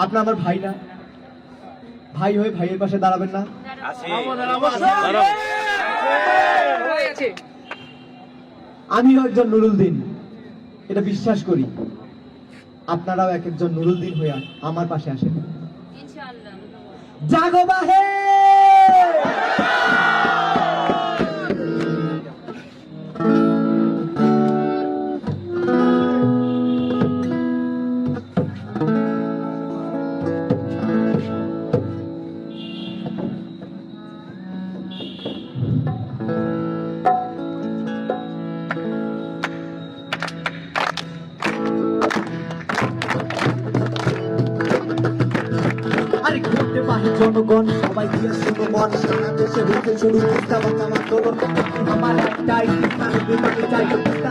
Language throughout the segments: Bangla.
আপনি আমার ভাই না। ভাই হয়ে ভাইয়ের পাশে দাঁড়াবেন না। আমিও একজন নুরুল-দিন এটা বিশ্বাস করি। আপনারাও এক একজন নুরুল-দিন হয়ে আমার পাশে আসেন। ইনশাআল্লাহ। জাগো বাহে! জনগণ, সবাই দিয়ে শুনো মন। সারা দেশে হইতে শুরু চিন্তাভাবনা আন্দোলন আমার একটাই কৃষ্ণা নদীর পানি চাই কৃষ্ণা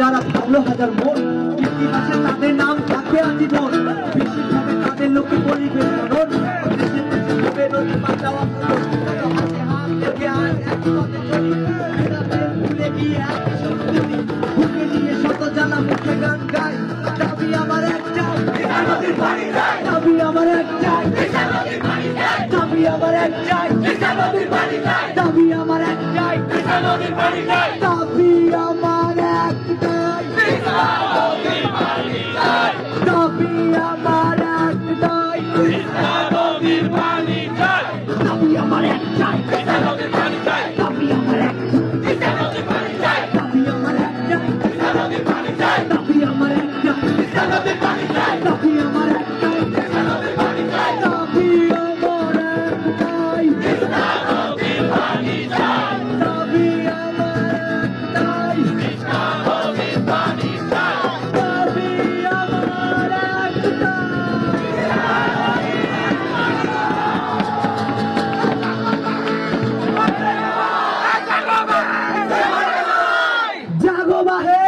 যারা ভালো হাজার মন ইতিহাসে তাদের নাম থাকে আজীবন। বিশেষভাবে তাদের লোকে পরিবেশ কারণ আমার এক চাই। আমার এক চাই। আমার এক চাই। আমার গো বাহে